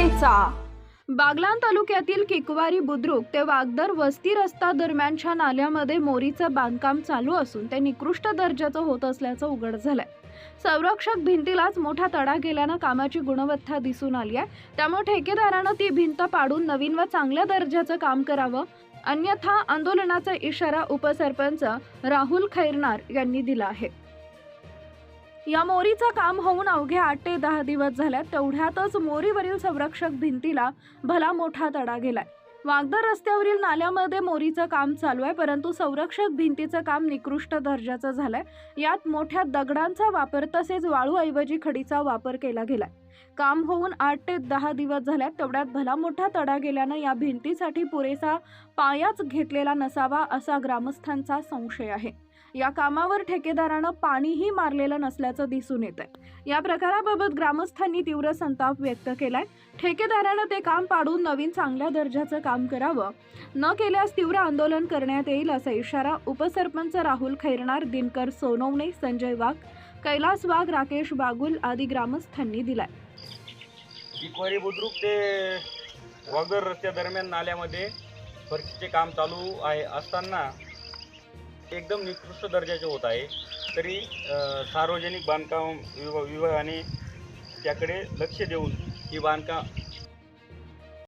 जनतेचा. बागलान तालुक्यातील किकवारी बुद्रुक ते वागदर वस्ती रस्ता दरम्यानच्या नाल्यामध्ये मोरीचं बांधकाम चालू असून ते निकृष्ट दर्जाचं होत असल्याचं उघड झालंय. संरक्षक भिंतीलाच मोठा तडा गेल्यानं कामाची गुणवत्ता दिसून आली आहे. त्यामुळे ठेकेदारानं ती भिंत पाडून नवीन व चांगल्या दर्जाचं काम करावं अन्यथा आंदोलनाचा इशारा उपसरपंच राहुल खैरनार यांनी दिला आहे. या मोरीचं काम होऊन अवघे आठ ते दहा दिवस झाल्यात. तेवढ्यातच मोरीवरील संरक्षक भिंतीला भला मोठा तडा गेलाय. वागदर रस्त्यावरील नाल्यामध्ये मोरीचं काम चालू आहे परंतु संरक्षक भिंतीचं काम निकृष्ट दर्जाचं झालंय. यात मोठ्या दगडांचा वापर तसेच वाळूऐवजी खडीचा वापर केला गेलाय. काम होऊन आठ ते दहा दिवस झाल्यात तेवढ्यात भला मोठा तडा गेल्यानं या भिंतीसाठी पुरेसा पायाच घेतलेला नसावा असा ग्रामस्थांचा संशय आहे. या कामावर ठेकेदारानं पाणीही मारलेलं नसल्याचं दिसून येत आहे या प्रकाराबाबत ग्रामस्थांनी तीव्र संताप व्यक्त केलाय. ठेकेदारानं ते काम पाडून नवीन चांगल्या दर्जाचं काम करावं. न केल्यास तीव्र आंदोलन करण्यात येईल असा इशारा उपसरपंच राहुल खैरणार दिनकर सोनवणे संजय वाघ कैलास वाघ राकेश बागुल आदी ग्रामस्थांनी दिलाय. इक्वारी बुद्रुक ते वागदर रस्त्या दरम्यान नाल्यामध्ये फरशीचे काम चालू आहे असताना एकदम निकृष्ट दर्जाचे होत आहे. तरी सार्वजनिक बांधकाम विभा विभागाने त्याकडे लक्ष देऊन ही बांधकाम